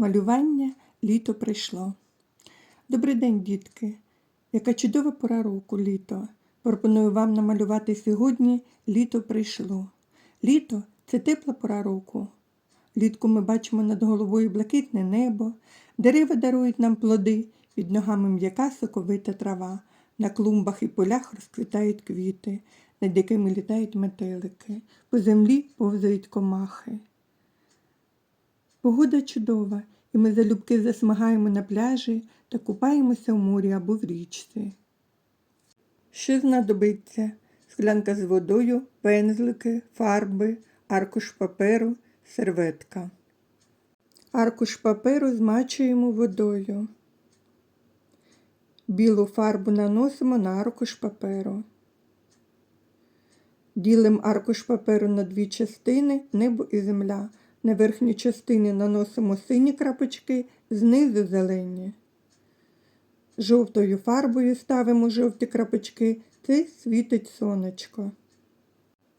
Малювання літо прийшло. Добрий день, дітки. Яка чудова пора року літо. Пропоную вам намалювати сьогодні літо прийшло. Літо це тепла пора року. Влітку ми бачимо над головою блакитне небо, дерева дарують нам плоди, під ногами м'яка соковита трава, на клумбах і полях розквітають квіти, над якими літають метелики, по землі повзають комахи. Погода чудова, і ми залюбки засмагаємо на пляжі та купаємося в морі або в річці. Що знадобиться? Склянка з водою, пензлики, фарби, аркуш паперу, серветка. Аркуш паперу змачуємо водою. Білу фарбу наносимо на аркуш паперу. Ділимо аркуш паперу на дві частини небо і земля. На верхній частині наносимо сині крапочки, знизу зелені. Жовтою фарбою ставимо жовті крапочки, це світить сонечко.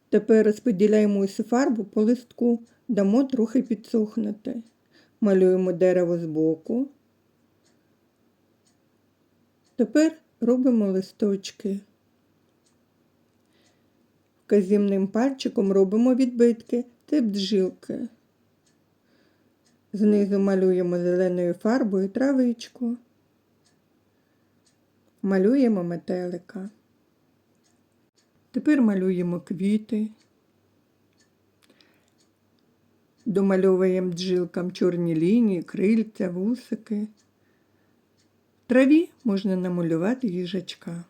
Тепер розподіляємо усю фарбу по листку, дамо трохи підсохнути. Малюємо дерево збоку. Тепер робимо листочки. Вказівним пальчиком робимо відбитки, це бджілки. Знизу малюємо зеленою фарбою травичку. Малюємо метелика. Тепер малюємо квіти. Домальовуємо бджілкам чорні лінії, крильця, вусики. В траві можна намалювати їжачка.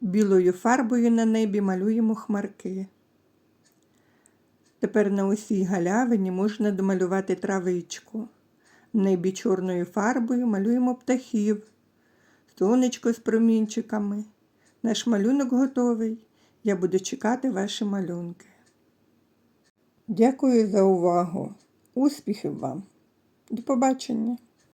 Білою фарбою на небі малюємо хмарки. Тепер на усій галявині можна домалювати травичку. В небі чорною фарбою малюємо птахів, сонечко з промінчиками. Наш малюнок готовий. Я буду чекати ваші малюнки. Дякую за увагу. Успіхів вам. До побачення!